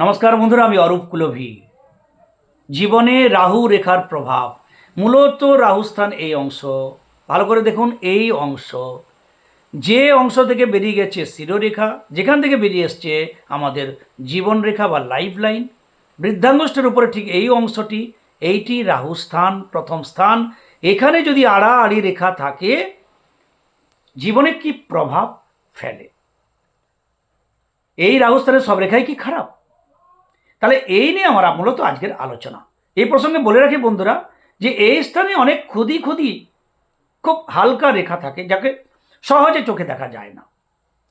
নমস্কার বন্ধুরা, আমি অরূপ কুলভি। জীবনে রাহু রেখার প্রভাব, মূলত রাহুস্থান এই অংশ। ভালো করে দেখুন এই অংশ। যে অংশ থেকে বেরিয়ে গেছে শিরোরেখা, যেখান থেকে বেরিয়ে এসছে আমাদের জীবনরেখা বা লাইফ লাইন বৃদ্ধাঙ্গুষ্ঠের উপরে ঠিক এই অংশটি, এইটি রাহুস্থান, প্রথম স্থান। এখানে যদি আড়াআড়ি রেখা থাকে, জীবনে কি প্রভাব ফেলে? এই রাহুস্থানের সব রেখাই কি খারাপ? তাহলে এই নিয়ে আমার মূলত আজকের আলোচনা। এই প্রসঙ্গে বলে রাখি বন্ধুরা যে এই স্থানে অনেক ক্ষুদি ক্ষুদি খুব হালকা রেখা থাকে যাকে সহজে চোখে দেখা যায় না।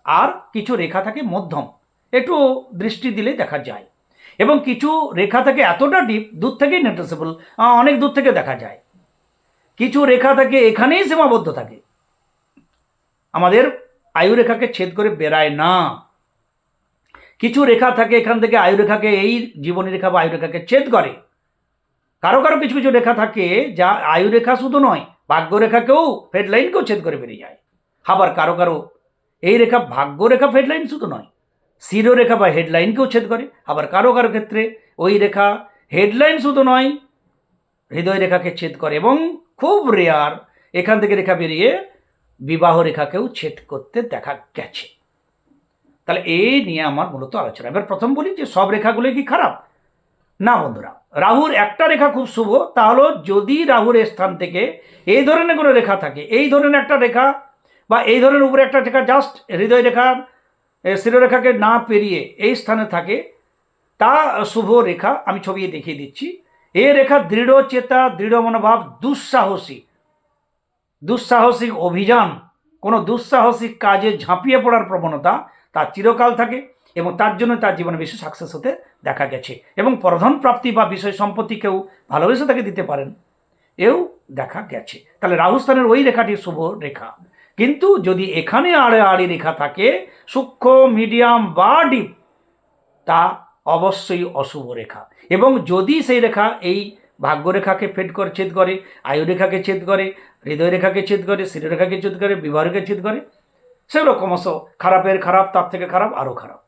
আর কিছু রেখা থাকে মধ্যম, একটু দৃষ্টি দিলে দেখা যায়। এবং কিছু রেখা থাকে এতটা ডিপ দূর থেকেই নোটিসেবল অনেক দূর থেকে দেখা যায়। কিছু রেখা থাকে এখানেই সীমাবদ্ধ থাকে। আমাদের আয়ু রেখাকে ছেদ করে বেরায় না। কিছু রেখা থাকে এখান থেকে আয়ুরেখাকে, এই জীবনী রেখা বা আয়ুরেখাকে ছেদ করে। কারও কারও কিছু কিছু রেখা থাকে যা আয়ুরেখা শুধু নয়, ভাগ্যরেখাকেও ফেডলাইনকেও ছেদ করে বেরিয়ে যায়। আবার কারও কারও এই রেখা ভাগ্যরেখা ফেডলাইন শুধু নয়, শিরোরেখা বা হেডলাইনকেও ছেদ করে। আবার কারও কারও ক্ষেত্রে ওই রেখা হেডলাইন শুধু নয়, হৃদয় রেখাকে ছেদ করে এবং খুব রেয়ার এখান থেকে রেখা বেরিয়ে বিবাহ রেখাকেও ছেদ করতে দেখা গেছে। তাহলে এই নিয়ে আমার মূলত আলোচনা। এবার প্রথম বলি যে সব রেখাগুলোই কি খারাপ? না বন্ধুরা রাহুর একটা রেখা খুব শুভ তাহলে যদি রাহুর স্থান থেকে এই ধরনের কোনো রেখা থাকে এই ধরনের একটা রেখা বা এই ধরনের উপরে একটা রেখা জাস্ট হৃদয় রেখার এ, শিরোরেখাকে না পেরিয়ে এই স্থানে থাকে তা শুভ রেখা আমি ছবি দেখিয়ে দিচ্ছি। এ রেখা দৃঢ় চেতা দৃঢ় মনোভাব দুঃসাহসী। দুঃসাহসিক অভিযান কোনো দুঃসাহসিক কাজে ঝাঁপিয়ে পড়ার প্রবণতা তার চিরকাল থাকে এবং তার জন্য তার জীবনে বেশি সাকসেস হতে দেখা গেছে। এবং প্রধান প্রাপ্তি বা বিষয় সম্পত্তি কেউ ভালোবেসে তাকে দিতে পারেন, এও দেখা গেছে। তাহলে রাহুস্থানের ওই রেখাটি শুভ রেখা। কিন্তু যদি এখানে আড়ে আড়ি রেখা থাকে, সূক্ষ্ম মিডিয়াম বা ডিপ তা অবশ্যই অশুভ রেখা। এবং যদি সেই রেখা এই ভাগ্যরেখাকে ফেড করে, ছেদ করে, আয়ুরেখাকে ছেদ করে হৃদয় রেখাকে ছেদ করে শিরোরেখাকে ছেদ করে, বিবাহরেখাকে ছেদ করে সেগুলো ক্রমশ খারাপের খারাপ, তার থেকে খারাপ আরও খারাপ।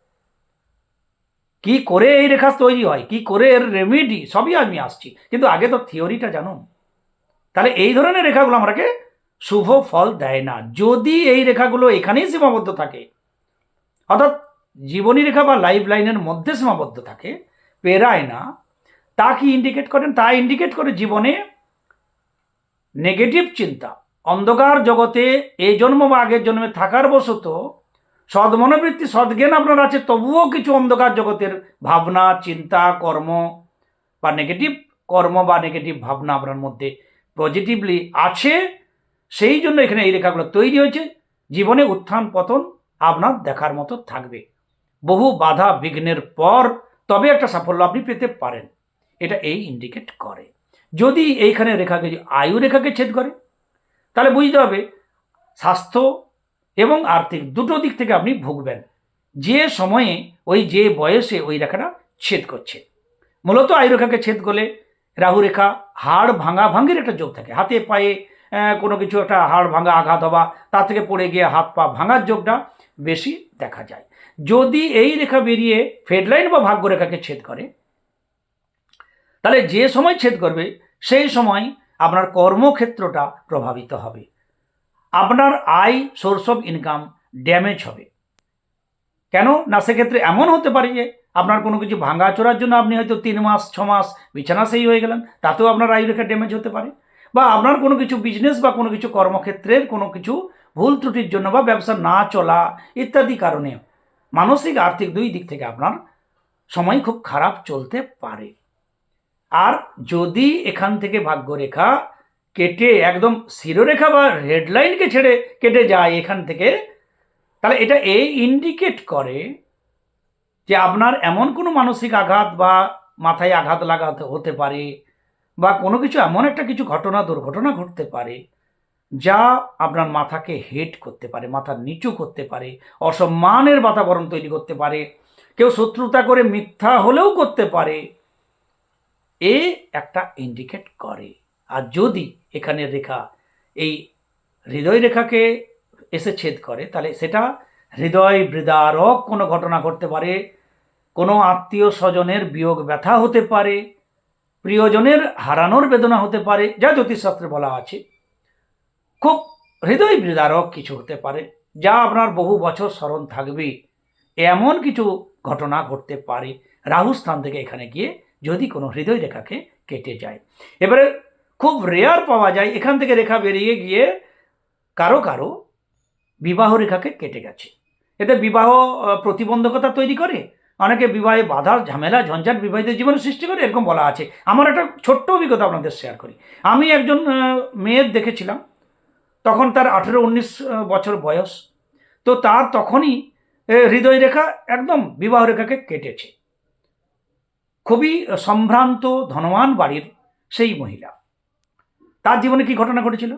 কি করে এই রেখা তৈরি হয়? কি করে এর রেমেডি সবই আমি আসছি। কিন্তু আগে তো থিওরিটা জানুন। তাহলে এই ধরনের রেখাগুলো আমাকে শুভ ফল দেয় না। যদি এই রেখাগুলো এখানেই সীমাবদ্ধ থাকে, অর্থাৎ জীবনী রেখা বা লাইফ লাইনের মধ্যে সীমাবদ্ধ থাকে, পেরায় না, তা কি ইন্ডিকেট করেন? তা ইন্ডিকেট করে জীবনে নেগেটিভ চিন্তা। অন্ধকার জগতে এই জন্ম বা আগের জন্মে থাকার বশত সদ্মনোবৃত্তি, সদ্জ্ঞান আপনার আছে, তবুও কিছু অন্ধকার জগতের ভাবনা, চিন্তা, কর্ম বা নেগেটিভ কর্ম বা নেগেটিভ ভাবনা আপনার মধ্যে পজিটিভলি আছে। সেই জন্য এখানে এই রেখাগুলো তৈরি হয়েছে। জীবনে উত্থান, পতন আপনার দেখার মতো থাকবে। বহু বাধা বিঘ্নের পর তবে একটা সাফল্য আপনি পেতে পারেন। এটা এই ইন্ডিকেট করে। যদি এইখানে রেখাকে, আয়ু রেখাকে ছেদ করে তাহলে বুঝতে হবে, স্বাস্থ্য এবং আর্থিক দুটো দিক থেকে আপনি ভুগবেন। যে সময়ে, ওই যে বয়সে ওই রেখাটা ছেদ করছে। মূলত আয়ুরেখাকে ছেদ করলে রাহু রেখা হাড় ভাঙা ভাঙের একটা যোগ থাকে। হাতে পায়ে কোনো কিছু একটা হাড় ভাঙা আঘাত হওয়া তা থেকে পড়ে গিয়ে হাত পা ভাঙার যোগটা বেশি দেখা যায়। যদি এই রেখা বেরিয়ে ফেডলাইন বা ভাগ্য রেখাকে ছেদ করে, তাহলে যে সময় ছেদ করবে, সেই সময় আপনার কর্মক্ষেত্রটা প্রভাবিত হবে। আপনার আয় সোর্স অফ ইনকাম ড্যামেজ হবে। কেন? না, সেক্ষেত্রে এমন হতে পারে যে আপনার কোনো কিছু ভাঙা চোরার জন্য আপনি হয়তো তিন মাস, ছ মাস বিছানা সেই হয়ে গেলেন, তাতেও আপনার আয় রেখা ড্যামেজ হতে পারে। বা আপনার কোনো কিছু বিজনেস বা কোনো কিছু কর্মক্ষেত্রের কোনো কিছু ভুল ত্রুটির জন্য বা ব্যবসা না চলা ইত্যাদি কারণে মানসিক, আর্থিক দুই দিক থেকে আপনার সময় খুব খারাপ চলতে পারে। আর যদি এখান থেকে ভাগ্যরেখা কেটে একদম শিরোরেখা বা হেডলাইনকে ছেড়ে কেটে যায় এখান থেকে, তাহলে এটা এই ইন্ডিকেট করে যে আপনার এমন কোনো মানসিক আঘাত বা মাথায় আঘাত লাগাতে হতে পারে বা কোনো কিছু এমন একটা কিছু ঘটনা, দুর্ঘটনা ঘটতে পারে যা আপনার মাথাকে হেট করতে পারে, মাথা নিচু করতে পারে, অসম্মানের বাতাবরণ তৈরি করতে পারে, কেউ শত্রুতা করে মিথ্যা হলেও করতে পারে। এ একটা ইন্ডিকেট করে। আর যদি এখানে রেখা, এই হৃদয় রেখাকে এসে ছেদ করে, তাহলে সেটা হৃদয় বৃদারক কোনো ঘটনা ঘটতে পারে, কোনো আত্মীয় স্বজনের বিয়োগ ব্যথা হতে পারে, প্রিয়জনের হারানোর বেদনা হতে পারে, যা জ্যোতিষশাস্ত্রে বলা আছে। খুব হৃদয় বিদারক কিছু হতে পারে, যা আপনার বহু বছর স্মরণ থাকবে। এমন কিছু ঘটনা ঘটতে পারে। রাহু স্থান থেকে এখানে গিয়ে যদি কোনো হৃদয় রেখাকে কেটে যায়। এবারে খুব রেয়ার পাওয়া যায়, এখান থেকে রেখা বেরিয়ে গিয়ে কারও কারও বিবাহ রেখাকে কেটে গেছে। এতে বিবাহ প্রতিবন্ধকতা তৈরি করে, অনেকে বিবাহে বাধা, ঝামেলা, ঝঞ্ঝাট বিবাহিত জীবনে সৃষ্টি করে, এরকম বলা আছে। আমার একটা ছোট্ট অভিজ্ঞতা আপনাদের শেয়ার করি। আমি একজন মেয়ের দেখেছিলাম, তখন তার আঠেরো, উনিশ বছর বয়স। তো তার তখনই হৃদয় রেখা একদম বিবাহ রেখাকে কেটেছে। খুবই সম্ভ্রান্ত, ধনবান বাড়ির সেই মহিলা। তার জীবনে কি ঘটনা ঘটেছিল?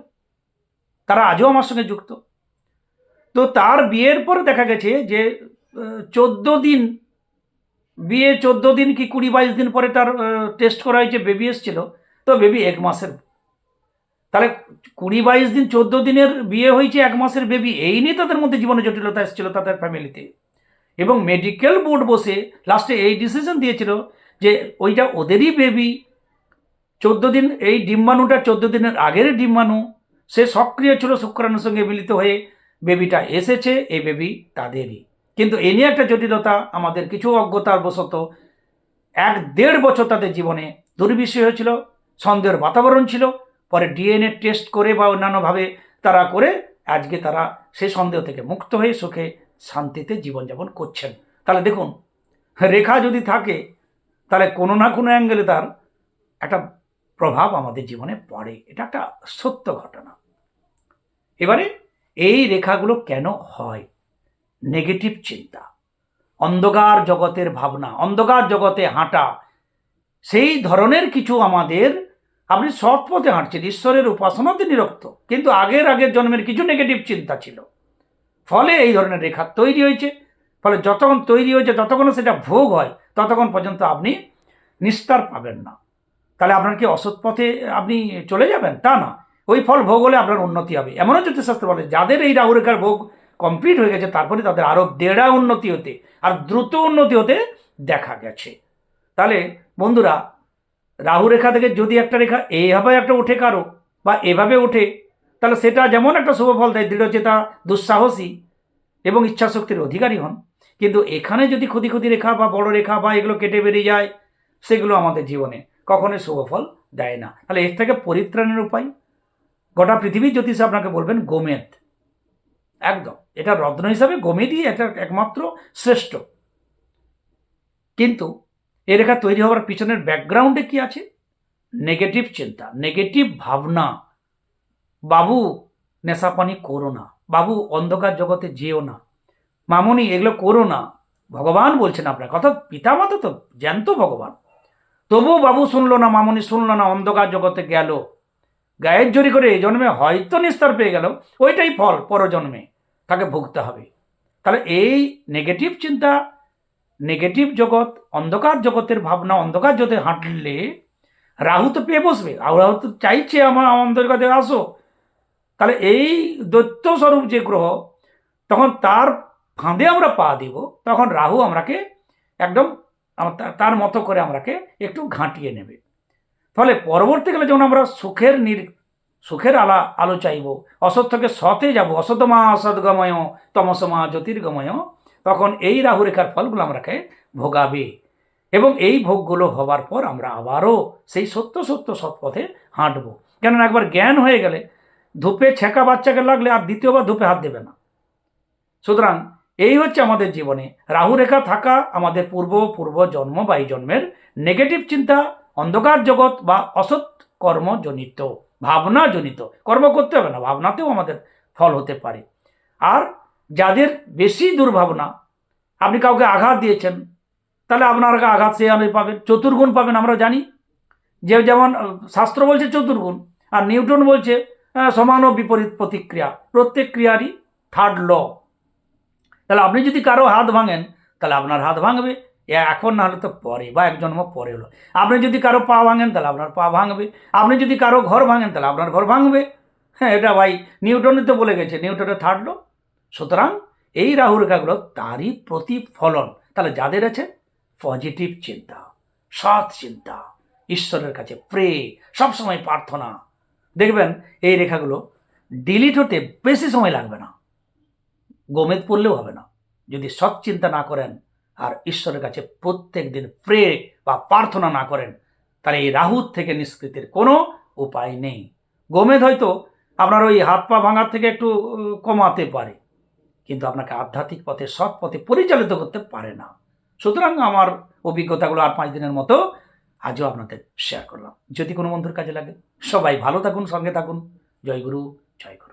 তারা আজও আমার সঙ্গে যুক্ত। তো তার বিয়ের পরে দেখা গেছে যে চোদ্দ দিন, বিয়ে চোদ্দ দিন কি কুড়ি বাইশ দিন পরে তার টেস্ট করা হয়েছে বেবি এসেছিল, তো বেবি এক মাসের। তাহলে কুড়ি বাইশ দিন চোদ্দ দিনের বিয়ে হয়েছে এক মাসের বেবি এই নিয়ে তাদের মধ্যে জীবনে জটিলতা এসেছিল তাদের ফ্যামিলিতে এবং মেডিকেল বোর্ড বসে লাস্টে এই ডিসিশন দিয়েছিল যে ওইটা ওদেরই বেবি চোদ্দ দিন, এই ডিম্বাণুটা চোদ্দ দিনের আগের ডিম্বাণু, সে সক্রিয় ছিল শুক্রাণুর সঙ্গে মিলিত হয়ে বেবিটা এসেছে, এই বেবি তাদেরই। কিন্তু এ নিয়ে একটা জটিলতা, আমাদের কিছু অজ্ঞতার বশত এক দেড় বছর তাদের জীবনে দুর্বিষয় হয়েছিল, সন্দেহের বাতাবরণ ছিল, পরে ডিএনএ টেস্ট করে বা অন্যান্যভাবে তারা করে আজকে তারা সেই সন্দেহ থেকে মুক্ত হয়ে সুখে শান্তিতে জীবনযাপন করছেন। তাহলে দেখুন, রেখা যদি থাকে তাহলে কোনো না কোনো অ্যাঙ্গেলে তার একটা প্রভাব আমাদের জীবনে পড়ে। এটা একটা সত্য ঘটনা। এবারে এই রেখাগুলো কেন হয়? নেগেটিভ চিন্তা। অন্ধকার জগতের ভাবনা, অন্ধকার জগতে হাঁটা, সেই ধরনের কিছু আমাদের আপনি সৎ পথে হাঁটছেন, ঈশ্বরের উপাসনাতে নিরক্ত। কিন্তু আগের আগের জন্মের কিছু নেগেটিভ চিন্তা ছিল। ফলে এই ধরনের রেখা তৈরি হয়েছে। ফলে যতক্ষণ তৈরি হয়েছে যতক্ষণ সেটা ভোগ হয়। ততক্ষণ পর্যন্ত আপনি নিস্তার পাবেন না। তাহলে আপনার কি অসৎ পথে আপনি চলে যাবেন? তা না। ওই ফল ভোগ হলে আপনার উন্নতি হবে। এমনও জ্যোতিষশাস্ত্র বলে, যাদের এই রাহু রেখার ভোগ কমপ্লিট হয়ে গেছে, তারপরে তাদের আরও দেড়া উন্নতি হতে আর দ্রুত উন্নতি হতে দেখা গেছে। তাহলে বন্ধুরা, রাহু রেখা থেকে যদি একটা রেখা এইভাবে একটা ওঠে কারও বা এভাবে ওঠে, তাহলে সেটা যেমন একটা শুভ ফল দেয় দৃঢ়চেতা, দুঃসাহসী এবং ইচ্ছাশক্তির অধিকারী হন। কিন্তু এখানে যদি ক্ষতি ক্ষতি রেখা বা বড় রেখা বা এগুলো কেটে বেরিয়ে যায়, সেগুলো আমাদের জীবনে কখনোই শুভ ফল দেয় না। তাহলে এর থেকে পরিত্রাণের উপায়? গোটা পৃথিবীর জ্যোতিষ আপনাকে বলবেন গোমেদ একদম। এটা রত্ন হিসাবে গোমেদই এটা একমাত্র শ্রেষ্ঠ। কিন্তু এ রেখা তৈরি হওয়ার পিছনের ব্যাকগ্রাউন্ডে কি আছে? নেগেটিভ চিন্তা নেগেটিভ ভাবনা। বাবু, নেশাপানি করো না। বাবু, অন্ধকার জগতে যেও না। মামনি, এগুলো করো না। ভগবান বলছেন আপনাকে অর্থাৎ পিতামাতা তো জ্যান্ত ভগবান। তবুও বাবু শুনলো না, মামুনি শুনলো না, অন্ধকার জগতে গেল। গায়ের জোরি করে এই জন্মে হয়তো নিস্তার পেয়ে গেল, ওইটাই ফল, পরজন্মে, তাকে ভুগতে হবে। তাহলে এই নেগেটিভ চিন্তা নেগেটিভ জগৎ, অন্ধকার জগতের ভাবনা, অন্ধকার জগতে হাঁটলে রাহু তো পেয়ে বসবে, রাহু তো চাইছে আমার অন্ধকারে আসো। তাহলে এই দৈত্য স্বরূপ যে গ্রহ, তখন তার ফাঁদে আমরা পা দিব, তখন রাহু আমরাকে একদম তার মতো করে আমরাকে একটু ঘাঁটিয়ে নেবে। ফলে পরবর্তীকালে যখন আমরা সুখের নির সুখের আলা আলো চাইব অসৎ থেকে সতে যাব, অসতমা অসৎগময় তমসমা জ্যোতির্গময়, তখন এই রাহু রেখার ফলগুলো আমরাকে ভোগাবে। এবং এই ভোগগুলো হবার পর আমরা আবারও সেই সত্য সত্য সৎ পথে হাঁটবো। কেননা একবার জ্ঞান হয়ে গেলে ধূপে ছেঁকা বাচ্চাকে লাগলে আর দ্বিতীয়বার ধূপে হাত দেবে না। সুতরাং এই হচ্ছে আমাদের জীবনে। রাহু রেখা থাকা আমাদের পূর্ব পূর্ব জন্ম বা এই জন্মের নেগেটিভ চিন্তা, অন্ধকার জগৎ বা অসৎ কর্মজনিত, ভাবনাজনিত। কর্ম করতে হবে না, ভাবনাতেও আমাদের ফল হতে পারে। আর যাদের বেশি দুর্ভাবনা, আপনি কাউকে আঘাত দিয়েছেন, তাহলে আপনার আঘাত সে আমি পাবেন চতুর্গুণ পাবেন, আমরা জানি। যে যেমন শাস্ত্র বলছে চতুর্গুণ, আর নিউটন বলছে সমান ও বিপরীত প্রতিক্রিয়া। প্রত্যেক ক্রিয়ারই থার্ড ল তাহলে আপনি যদি কারও হাত ভাঙেন, তাহলে আপনার হাত ভাঙবে। এখন না হলে তো পরে বা এক জন্ম পরে হলো। আপনি যদি কারও পা ভাঙেন, তাহলে আপনার পা ভাঙবে। আপনি যদি কারও ঘর ভাঙেন, তাহলে আপনার ঘর ভাঙবে। হ্যাঁ এটা ভাই নিউটনে তো বলে গেছে, নিউটনে থার্ড ল সুতরাং এই রাহু রেখাগুলো তারই প্রতিফলন। তাহলে যাদের আছে? পজিটিভ চিন্তা, সৎ চিন্তা, ঈশ্বরের কাছে প্রে, সবসময় প্রার্থনা। দেখবেন এই রেখাগুলো ডিলিট হতে বেশি সময় লাগবে না। গোমেদ পড়লেও হবে না। যদি সৎ চিন্তা না করেন আর ঈশ্বরের কাছে প্রত্যেক দিন প্রে বা প্রার্থনা না করেন, তাহলে এই রাহুর থেকে নিষ্কৃতির কোনো উপায় নেই। গোমেদ হয়তো আপনার ওই হাত পা ভাঙার থেকে একটু কমাতে পারে, কিন্তু আপনাকে আধ্যাত্মিক পথে, সৎ পথে পরিচালিত করতে পারে না। সুতরাং আমার অভিজ্ঞতাগুলো আর পাঁচ দিনের মতো আজও আপনাদের শেয়ার করলাম। যদি কোনো বন্ধুর কাজে লাগে, সবাই ভালো থাকুন, সঙ্গে থাকুন। জয় গুরু জয় গুরু।